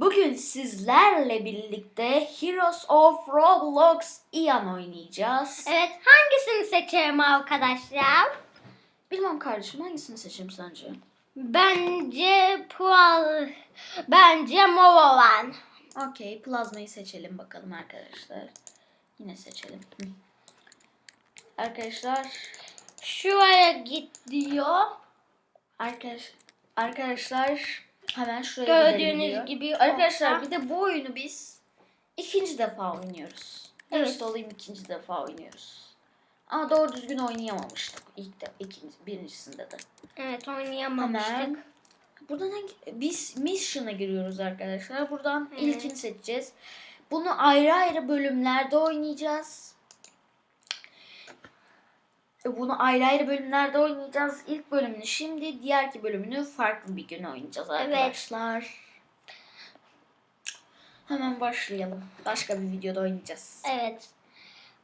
Bugün sizlerle birlikte Heroes of Roblox Ian oynayacağız. Evet hangisini seçerim arkadaşlar? Bilmem kardeşim hangisini seçeyim sence? Bence puan, bence mor olan. Okey plazmayı seçelim bakalım arkadaşlar. Yine seçelim. Arkadaşlar Şuraya git diyor. arkadaş arkadaşlar hemen şuraya gidelim Gördüğünüz gibi Arkadaşlar orta. bir de bu oyunu biz ikinci defa oynuyoruz. Evet. Dürüst olayım ikinci defa oynuyoruz. Ama doğru düzgün oynayamamıştık ilk de ikinci birincisinde de. Evet oynayamamıştık. Hemen buradan hangi, biz mission'a giriyoruz arkadaşlar. Buradan Evet. ilkini seçeceğiz. Bunu ayrı ayrı bölümlerde oynayacağız. E, Bunu ayrı ayrı bölümlerde oynayacağız. İlk bölümünü şimdi, diğerki bölümünü farklı bir gün oynayacağız Evet. arkadaşlar. Hemen başlayalım. Başka bir videoda oynayacağız. Evet.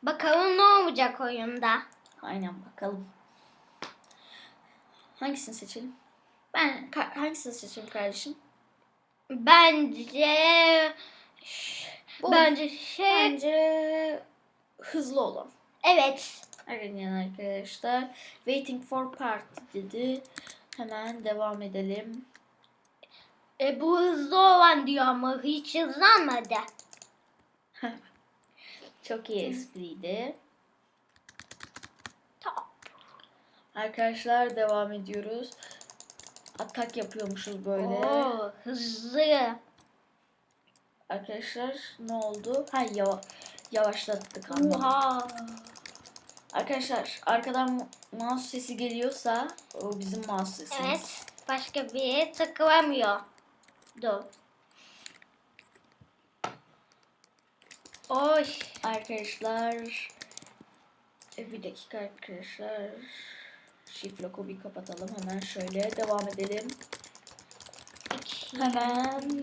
Bakalım ne olacak oyunda. Aynen bakalım. Hangisini seçelim? Ben hangisini seçeyim kardeşim? Bence Bu. bence şey Bence hızlı olan. evet. Arayan arkadaşlar. Waiting for party dedi. Hemen devam edelim. E, bu hızlı olan diyor ama hiç hızlanmadı. Çok iyi espriydi. Tamam. Arkadaşlar devam ediyoruz. Atak yapıyormuşuz böyle. Oo, hızlı. Arkadaşlar ne oldu? Ha yava- yavaşlattık anladım. Oha. Arkadaşlar arkadan mouse sesi geliyorsa o bizim mouse sesimiz. Evet. Başka bir takılamıyor. Dur. Oy. Arkadaşlar e, bir dakika arkadaşlar. Shift lock'u bir kapatalım hemen şöyle devam edelim. Hemen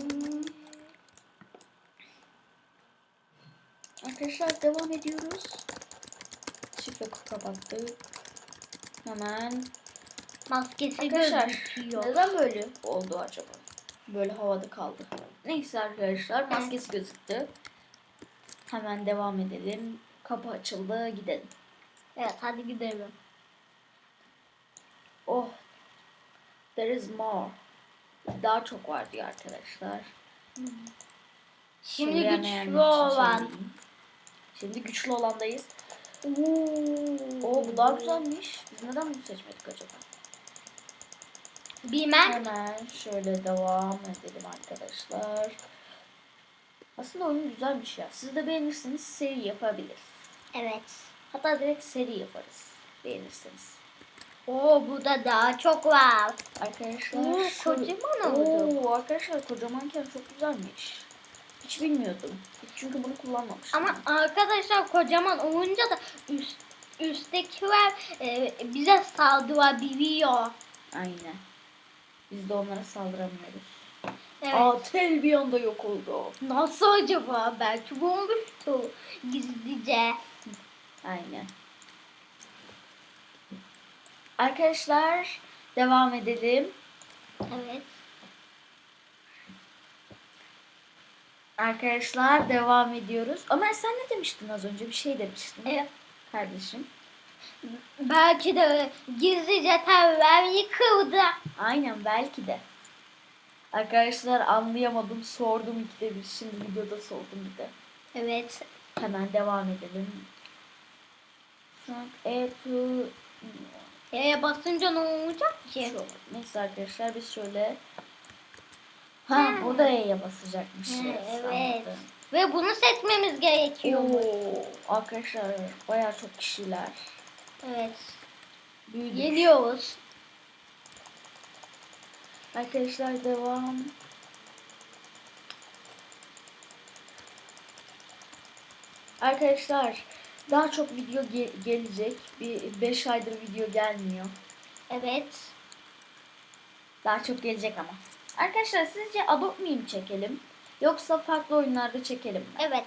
Arkadaşlar devam ediyoruz. Lock'u kapattık. Hemen Maskesi Arkadaşlar gözüküyor. neden böyle oldu acaba? Böyle havada kaldı. Neyse arkadaşlar maskesi gözüktü. Hemen devam edelim. Kapı açıldı gidelim. Evet hadi gidelim. Oh. There is more. Daha çok var diyor arkadaşlar. Şimdi güçlü için olan. söyleyeyim. Şimdi güçlü olandayız. Oo. Bu daha güzelmiş. Biz neden bunu seçmedik acaba? Bilmem. Hemen şöyle devam edelim arkadaşlar. Aslında oyun güzelmiş ya. Siz de beğenirseniz seri yapabiliriz. Evet. Hatta direkt seri yaparız. Beğenirseniz. Oo burada daha çok var. Arkadaşlar Oo, şu- kocaman oldu. Oo, arkadaşlar kocamanken çok güzelmiş. Hiç bilmiyordum. Çünkü bunu kullanmamıştım. Ama arkadaşlar kocaman olunca da üst, üsttekiler e, bize saldırabiliyor. Aynen. Biz de onlara saldıramıyoruz. Evet. Aa tel bir anda yok oldu. Nasıl acaba? Belki bulmuştu gizlice. Aynen. Arkadaşlar devam edelim. Evet. Arkadaşlar devam ediyoruz. Ömer sen ne demiştin az önce? Bir şey demiştin. Evet. Kardeşim. Belki de gizlice teller yıkıldı. Aynen belki de. Arkadaşlar anlayamadım. Sordum ikide bir. Şimdi videoda sordum bir de. Evet. Hemen devam edelim. E to E'ye basınca ne olacak ki? Şu- Neyse arkadaşlar biz şöyle Ha burada E'ye basacakmışız. Ha, evet. Anladım. Ve bunu seçmemiz gerekiyor. Oo, arkadaşlar bayağı çok kişiler. Evet. Büyüdük. Geliyoruz. Arkadaşlar devam. Arkadaşlar daha çok video ge- gelecek. Bir 5 aydır video gelmiyor. Evet. Daha çok gelecek ama. Arkadaşlar sizce Adopt Me mi çekelim? Yoksa farklı oyunlarda çekelim mi? Evet.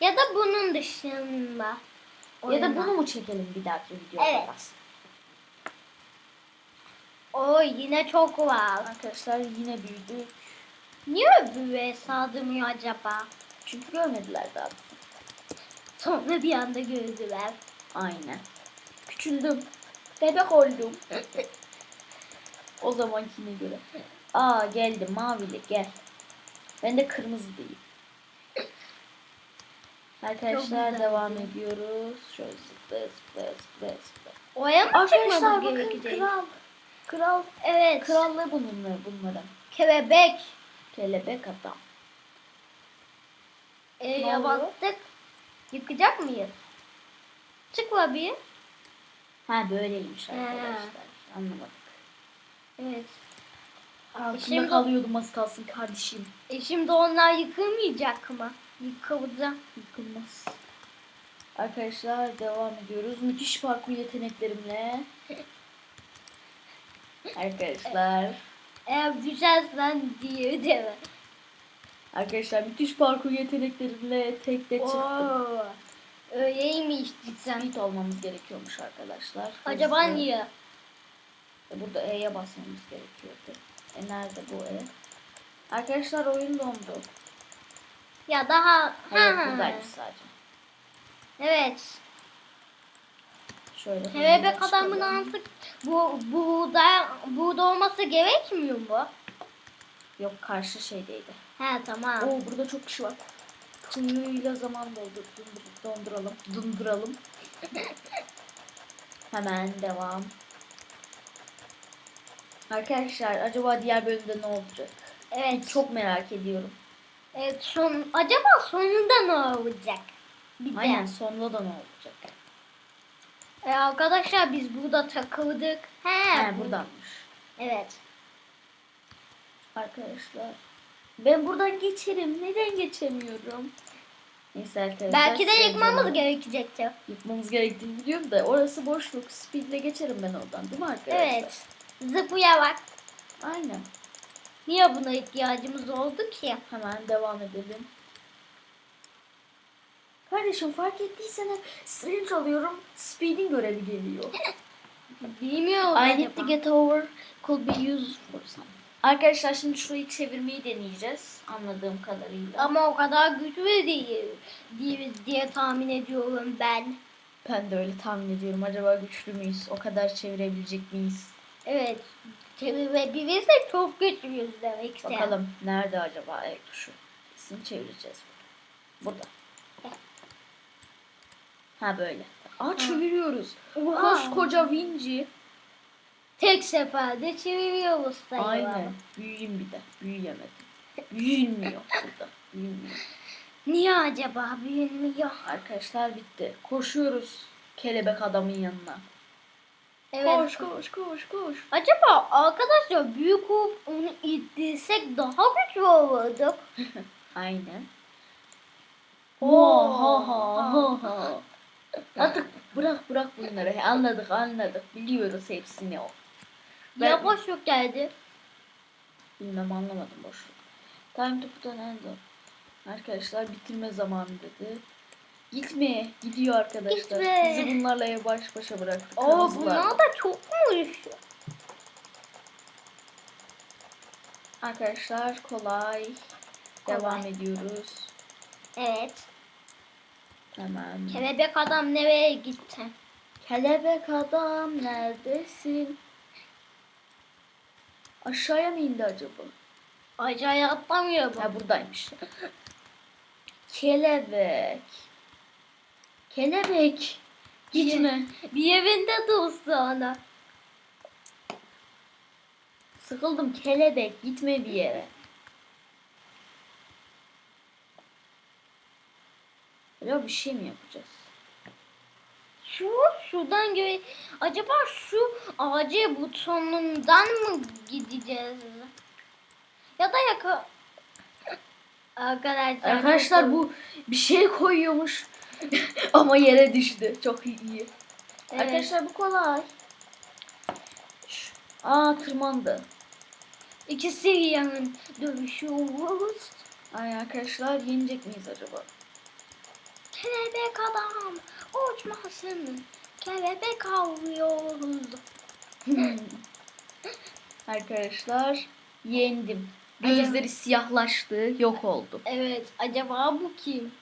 Ya da bunun dışında. Ya da bunu mu çekelim bir dahaki videoda? Evet. O yine çok var. Arkadaşlar yine büyüdük. Niye öbürüne saldırmıyor acaba? Çünkü görmediler daha. Sonra bir anda gördüler. Aynen. Küçüldüm. Bebek oldum. o zamankine göre. Aa geldi mavili gel. Ben de kırmızı değil. Arkadaşlar devam ediyoruz. Şöyle zıplaya zıplaya zıplaya. Oya mı Arkadaşlar bakın gerekecek? kral. Kral. Evet. Krallığı bununla bunlara. Kelebek. Kelebek adam. Oluyor? bastık. Yıkacak mıyız? Çık bir. Ha böyleymiş arkadaşlar. Anlamadık. Evet. Altında Şimdi- kalıyordum az kalsın kardeşim. E şimdi onlar yıkılmayacak mı? Yıkılacak. Yıkılmaz. Arkadaşlar devam ediyoruz. Müthiş parkur yeteneklerimle. Arkadaşlar. Eğer düşersen diye mi? Arkadaşlar müthiş parkur yeteneklerimle tekte çıktım. Oo. Öyleymiş cidden. Speed olmamız gerekiyormuş arkadaşlar. Acaba Hızlı. niye? E, Burada E'ye basmamız gerekiyordu. E nerede bu E? Arkadaşlar oyun dondu. Ya daha... Hayır Ha. buradaymış sadece. Evet. Şöyle. Kelebek adamın artık bu burada burada olması gerekmiyor mu? Yok karşı şeydeydi. He tamam. Oo burada çok kişi var. Tümüyle zaman doldur, dondur- donduralım, donduralım. Hemen devam. Arkadaşlar acaba diğer bölümde ne olacak? Evet. Çok merak ediyorum. Evet son acaba sonunda ne olacak? Bir de. Aynen sonunda da ne olacak? E, arkadaşlar biz burada takıldık. He. He bu- buradanmış. Evet. Arkadaşlar ben buradan geçerim. Neden geçemiyorum? Neyse arkadaşlar. Belki de yıkmamız gerekecekti. Yıkmamız gerektiğini biliyorum da orası boşluk. Speed'le geçerim ben oradan değil mi arkadaşlar? Evet. Zıplıya bak. Aynen. Niye buna ihtiyacımız oldu ki? Hemen devam edelim. Kardeşim fark ettiysen strange alıyorum. Speed'in görevi geliyor. Bilmiyorum I need to get over could be used for something. Arkadaşlar şimdi şurayı çevirmeyi deneyeceğiz anladığım kadarıyla. Ama o kadar güçlü değil, değil diye tahmin ediyorum ben. Ben de öyle tahmin ediyorum. Acaba güçlü müyüz? O kadar çevirebilecek miyiz? Evet. Çevirebilirsek çok güçlüyüz demek istedim. Bakalım nerede acaba el tuşu? Kesin çevireceğiz. Burada. Ha böyle. Aa çeviriyoruz. Oha. Koskoca Vinci. Tek seferde çeviriyoruz sayıları. Aynen. Büyüyeyim bir de. Büyüyemedim. Büyünmüyor burada. Büyünmüyor. Niye acaba büyümüyor? Arkadaşlar bitti. Koşuyoruz kelebek adamın yanına. Evet. Koş koş koş koş. Acaba arkadaşlar büyük olup onu ittirsek daha güçlü olurduk. Aynen. Oha ha ha ha. Artık bırak bırak bunları. Anladık anladık. Biliyoruz hepsini o. Ben- Ya boşluk geldi. Bilmem anlamadım boşluk. Time to put an end. Arkadaşlar bitirme zamanı dedi. Gitme. Gidiyor arkadaşlar. Gitme. Bizi bunlarla baş başa. Oo kırmızılar. bunlar da çokmuş. Arkadaşlar kolay. Devam Kolay. ediyoruz. Evet. Hemen. Kelebek adam nereye gitti? Kelebek adam neredesin? Aşağıya mı indi acaba? Acayip atlamıyor bu. Ha buradaymış. Kelebek. Kelebek. Gitme. Bir yerinde dursun ona. Sıkıldım kelebek. Gitme bir yere. Acaba bir şey mi yapacağız? Şu şuradan göre acaba şu ağacı butonundan mı gideceğiz? Ya da yaka Arkadaşlar, Arkadaşlar bu bir şey koyuyormuş. Ama yere düştü. Çok iyi. Evet. Arkadaşlar bu kolay. Aa tırmandı. ikisi yan dövüşüyoruz. Ay arkadaşlar yenecek miyiz acaba? Kelebek adam uçmasın. Kelebek avlıyoruz. arkadaşlar yendim. Gözleri siyahlaştı, yok oldu. Evet. Acaba bu kim?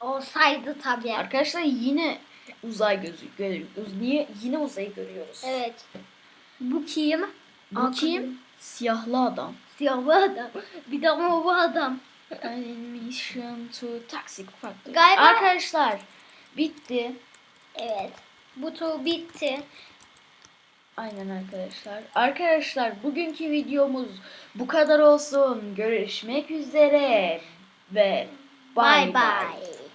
Olsaydı tabii. Arkadaşlar yine uzay gözü görüyoruz. Niye yine uzayı görüyoruz? Evet. Bu kim? Bu Aa, kim? Siyahlı adam. Siyahlı adam. Bir de bu adam. Admission to Toxic Factory. Galiba- Arkadaşlar bitti. Evet. Bu tur bitti. Aynen arkadaşlar. Arkadaşlar bugünkü videomuz bu kadar olsun. Görüşmek üzere ve Bye bye bye. bye.